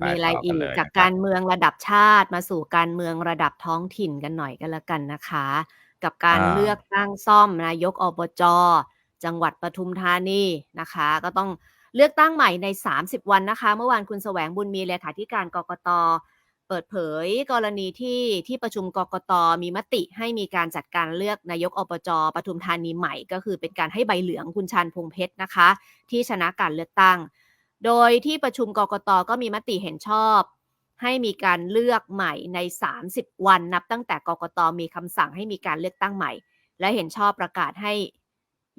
ไปมีอะไรต่อกันอีเลกยจากนะครับการเมืองระดับชาติมาสู่การเมืองระดับท้องถิ่นกันหน่อยก็แล้วกันนะคะ กับการอ่าเลือกตั้งซ่อมนายกอบจจังหวัดปทุมธานีนะคะ ก็ต้องเลือกตั้งใหม่ใน 30 วันนะคะ เมื่อวานคุณแสวงบุญมีเลขาธิการกกตเปิดเผยกรณีที่ที่ประชุมกกตมีมติให้มีการจัดการเลือกนายกอบจปทุมธานีใหม่ ก็คือเป็นการให้ใบเหลืองคุณชานพงเพชรนะคะ ที่ชนะการเลือกตั้ง โดยที่ประชุมกกตก็มีมติเห็นชอบ ให้มีการเลือกใหม่ใน 30 วันนับตั้งแต่กกตมีคำสั่งให้มีการเลือกตั้งใหม่ และเห็นชอบประกาศให้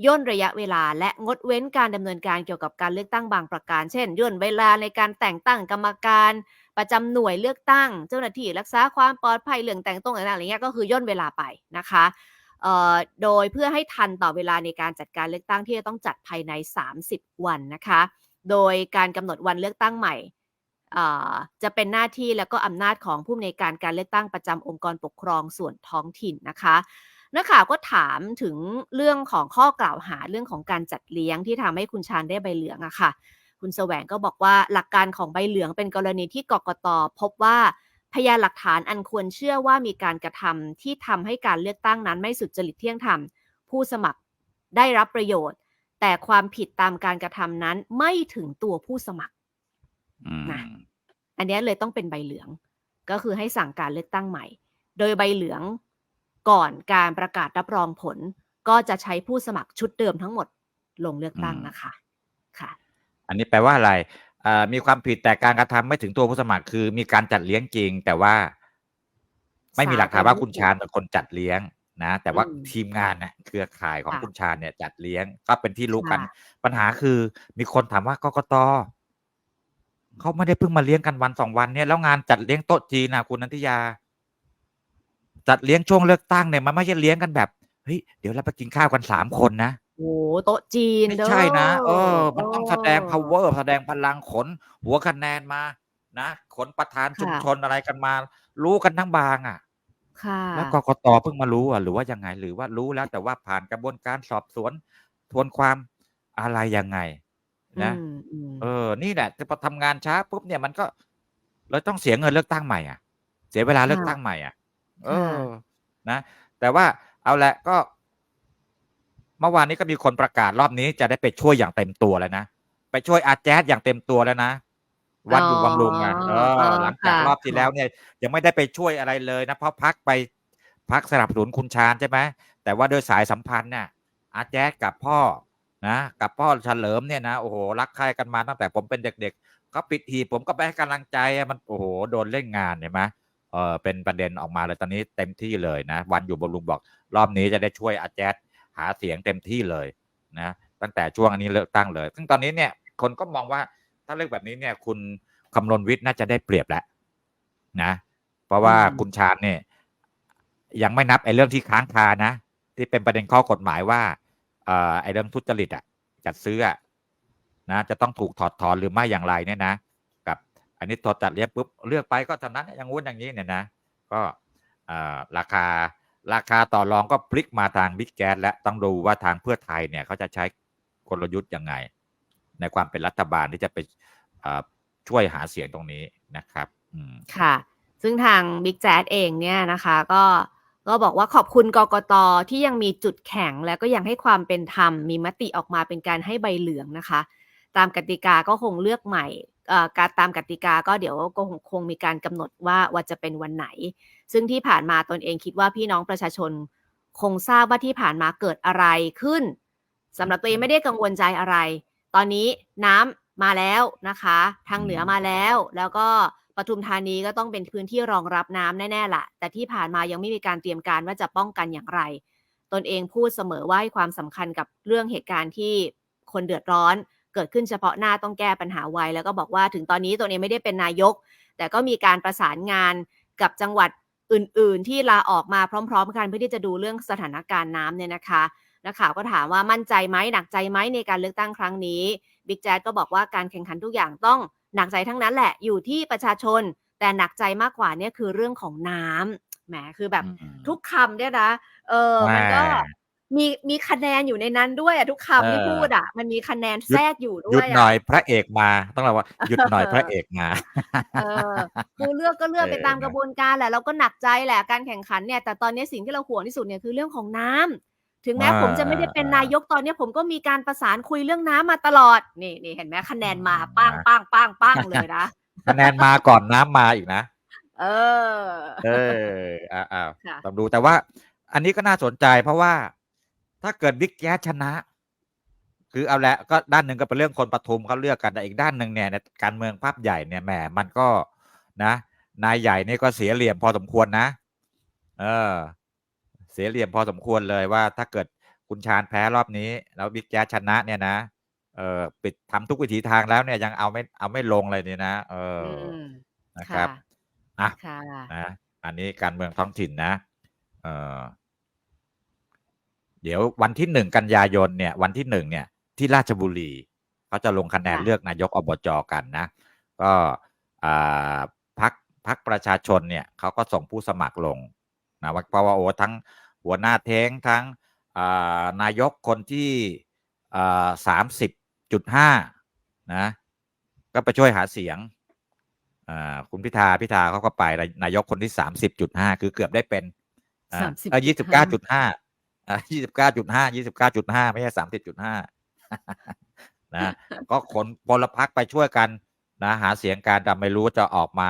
ย่นระยะเวลาและงดเว้นการดำเนินการเกี่ยวกับการเลือกตั้งบางประการ เช่น ย่นเวลาในการแต่งตั้งกรรมการ ประจำหน่วยเลือกตั้ง เจ้าหน้าที่รักษาความปลอดภัยเรื่องแต่งตรงต่างอะไรเงี้ยก็คือย่นเวลาไปนะคะโดยเพื่อให้ทันต่อเวลาในการจัดการเลือกตั้งที่จะต้องจัดภายใน 30 วันนะคะ โดยการกำหนดวันเลือกตั้งใหม่จะเป็นหน้าที่และก็อำนาจของผู้อำนวยการการเลือกตั้งประจำองค์กรปกครองส่วนท้องถิ่นนะคะนักข่าวก็ถามถึงเรื่องของข้อกล่าวหาเรื่องของการจัดเลี้ยงที่ทำให้คุณชาญได้ใบเหลืองอะค่ะ คุณแสวงก็บอกว่าหลักการของใบเหลืองเป็นกรณีที่กกตพบว่าพยานหลักฐานอันควรเชื่อว่ามีการกระทำที่ทำให้การเลือกตั้งนั้นไม่สุจริตเที่ยงธรรมผู้สมัครได้รับประโยชน์ แต่ความผิดตามการกระทำนั้นไม่ถึงตัวผู้สมัครอืมนะอันเนี้ยเลยต้องเป็นใบเหลือง ก็คือให้สั่งการเลือกตั้งใหม่ โดยใบเหลืองก่อนการประกาศรับรองผล ก็จะใช้ผู้สมัครชุดเดิมทั้งหมดลงเลือกตั้งนะคะค่ะ อันนี้แปลว่าอะไรเอ่อมีความผิดแต่การกระทำไม่ถึงตัวผู้สมัคร คือมีการจัดเลี้ยงจริง แต่ว่า ไม่มีหลักฐานว่าคุณชาญเป็นคนจัดเลี้ยง นะแต่ว่าอืมทีมงานเนี่ยเครือข่ายของค่ะคุณชาญเนี่ยจัดเลี้ยงก็เป็นที่รู้กันค่ะปัญหาคือมีคนถามว่ากกตเขาไม่ได้เพิ่งมาเลี้ยงกันวันสองวันเนี่ยแล้วงานจัดเลี้ยงโต๊ะจีนนะคุณนันทิยา จัดเลี้ยงช่วงเลือกตั้งเนี่ยมันไม่ใช่เลี้ยงกันแบบเฮ้ยเดี๋ยวเราไปกินข้าวกันสามคนนะโอ้โหโต๊ะจีนไม่เด้อใช่นะเออ มันต้องแสดงเออ power แสดงพลังขน หัวคะแนนมา นะขนประธานค่ะชุมชนอะไรกันมา รู้กันทั้งบางอะ ค่ะ แล้วกกตเพิ่งมารู้อะหรือว่ายังไงหรือว่ารู้แล้วแต่ว่าผ่านกระบวนการสอบสวนทวนความอะไรยังไง นะอืมอืมเออ นี่แหละจะพอทำงานช้าปุ๊บเนี่ยมันก็เลยต้องเสียเงินเลือกตั้งใหม่อะ เสียเวลาเลือกตั้งใหม่อะ เออ นะ แต่ว่าเอาละก็ เมื่อวานนี้ก็มีคนประกาศรอบนี้จะได้ไปช่วยอย่างเต็มตัวแล้วนะ ไปช่วยอาแจ๊ดอย่างเต็มตัวแล้วนะ วัดอยู่บำรุงอะเอออ๋อหลังจากค่ะรอบที่แล้วเนี่ย ยังไม่ได้ไปช่วยอะไรเลยนะเพราะพักไปพักสนับสนุนคุณชาญใช่ไหมแต่ว่าโดยสายสัมพันธ์เนี่ยอาแจ๊ดกับพ่อนะกับพ่อเฉลิมเนี่ยนะโอ้โหรักใคร่กันมาตั้งแต่ผมเป็นเด็กๆเขาปิดหีบผมก็ไปให้กำลังใจอะมันโอ้โหโดนเล่นงานเห็นไหมเออเป็นประเด็นออกมาเลยตอนนี้เต็มที่เลยนะ วันอยู่บำรุงบอก รอบนี้จะได้ช่วยอาแจ๊ดหาเสียงเต็มที่เลยนะ ตั้งแต่ช่วงอันนี้เลือกตั้งเลย ซึ่งตอนนี้เนี่ยคนก็มองว่า ถ้าเลือกแบบนี้เนี่ย คุณคำนวณวิทย์น่าจะได้เปรียบแล้วนะ เพราะว่าอืมคุณชาญเนี่ย ยังไม่นับไอ้เรื่องที่ค้างคานะ ที่เป็นประเด็นข้อกฎหมายว่าเอ่อไอ้เรื่องทุจริตอะ จัดซื้ออะนะจะต้องถูกถอดถอนหรือไม่อย่างไรเนี่ยนะกับ อันนี้ถอดจัดเรียบปุ๊บเลือกไปก็เท่านั้นอย่างงู้นอย่างนี้เนี่ยนะก็เอ่อราคาราคาต่อรองก็พลิกมาทางบิ๊กแก๊สและต้องดูว่าทางเพื่อไทยเนี่ยเขาจะใช้กลยุทธ์ยังไง ในความเป็นรัฐบาลที่จะไปช่วยหาเสียงตรงนี้นะครับค่ะ ซึ่งทางบิ๊กแจ๊ดเองเนี่ยนะคะ ก็ก็บอกว่าขอบคุณกกตที่ยังมีจุดแข็งและก็ยังให้ความเป็นธรรม มีมติออกมาเป็นการให้ใบเหลืองนะคะ ตามกติกาก็คงเลือกใหม่การตามกติกาก็เดี๋ยวก็คงคงมีการกำหนดว่าว่าจะเป็นวันไหน ซึ่งที่ผ่านมาตนเองคิดว่าพี่น้องประชาชน คงทราบว่าที่ผ่านมาเกิดอะไรขึ้นสำหรับตัวเองไม่ได้กังวลใจอะไร ตอนนี้น้ำมาแล้วนะคะ ทางเหนือมาแล้ว แล้วก็ปทุมธานีก็ต้องเป็นพื้นที่รองรับน้ำแน่ๆละแต่ที่ผ่านมายังไม่มีการเตรียมการว่าจะป้องกันอย่างไร ตนเองพูดเสมอว่าให้ความสำคัญกับเรื่องเหตุการณ์ที่คนเดือดร้อน เกิดขึ้นเฉพาะหน้าต้องแก้ปัญหาไวแล้วก็บอกว่าถึงตอนนี้ตนเองไม่ได้เป็นนายก แต่ก็มีการประสานงานกับจังหวัดอื่น ๆ ที่ลาออกมาพร้อม ๆ กันเพื่อที่จะดูเรื่องสถานการณ์น้ำเนี่ยนะคะ นักข่าวก็ถามว่ามั่นใจไหมหนักใจไหมในการเลือกตั้งครั้งนี้บิ๊กแจ๊ดก็บอกว่าการแข่งขันทุกอย่างต้องหนักใจทั้งนั้นแหละอยู่ที่ประชาชน แต่หนักใจมากกว่าเนี่ยคือเรื่องของน้ำแหมคือแบบอืมทุกคำเนี่ยนะเออมันก็แหม่มีมีคะแนนอยู่ในนั้นด้วยอะทุกคำที่เออพูดอะมันมีคะแนนหยุดแทรกอยู่ด้หยุวดยหน่อะอยพระเอกมา ต้องเราว่าหยุดหน่อยพระเอกมาเออคือเลือกก็เลือกไปเออตามนะกระบวนการแหละเราก็หนักใจแหละการแข่งขันเนี่ยแต่ตอนนี้สิ่งที่เราห่วงที่สุดเนี่ยคือเรื่องของน้ำ ถึงแม้ผมจะไม่ได้เป็นนายกตอนนี้ผมก็มีการประสานคุยเรื่องน้ำมาตลอด นี่นี่เห็นไหมคะแนนมาปังปังปังปังเลยนะ คะแนนมาก่อนน้ำมาอีกนะ เออ เอออ่าอ่าค่ะต้องดูแต่ว่า อันนี้ก็น่าสนใจเพราะว่าถ้าเกิดบิ๊กแจ๊สชนะ คือเอาละก็ด้านหนึ่งก็เป็นเรื่องคนปทุมเขาเลือกกันแต่อีกด้านหนึ่งเนี่ยในการเมืองภาพใหญ่เนี่ยแหมมันก็นะ นายใหญ่นี่ก็เสียเหลี่ยมพอสมควรนะ เออ เสียเหลี่ยมพอสมควรเลยว่าถ้าเกิดคุณชาญแพ้รอบนี้ แล้วบิ๊กแจ๊สชนะเนี่ยนะเออปิดทำทุกวิถีทางแล้วเนี่ยยังเอาไม่เอาไม่ลงเลยเนี่ยนะเอออือมนะครับค่ะอะค่ะนะอันนี้การเมืองท้องถิ่นนะเออเดี๋ยววันที่หนึ่งกันยายนเนี่ย วันที่หนึ่งเนี่ย ที่ราชบุรีเขาจะลงคะแนนค่ะเลือกนายกอบจกันนะ ก็อ่าพักพักประชาชนเนี่ยเขาก็ส่งผู้สมัครลง นะว่าเพราะว่าโอ้ทั้งหัวหน้าเท้งทั้งอ่านายกคนที่สามสิบจุดห้านะก็ไปช่วยหาเสียงอ่าคุณพิธาพิธาเขาก็ไปนายกคนที่สามสิบจุดห้าคือเกือบได้เป็นอ่า30.5ยี่สิบเก้าจุดห้าอ่ายี่สิบเก้าจุดห้ายี่สิบเก้าจุดห้าไม่ใช่สามสิบจุดห้านะก็ขนพลพรรคไปช่วยกันนะหาเสียงการแต่ไม่รู้จะออกมา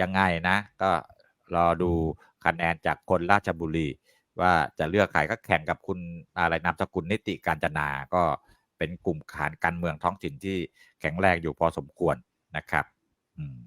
ยังไงนะ ก็รอดู คะแนนจากคนราชบุรี ว่าจะเลือกใครก็แข่งกับคุณอะไรนามสกุลนิติการจนา ก็เป็นกลุ่มขานการเมืองท้องถิ่นที่แข็งแรงอยู่พอสมควรนะครับ อืม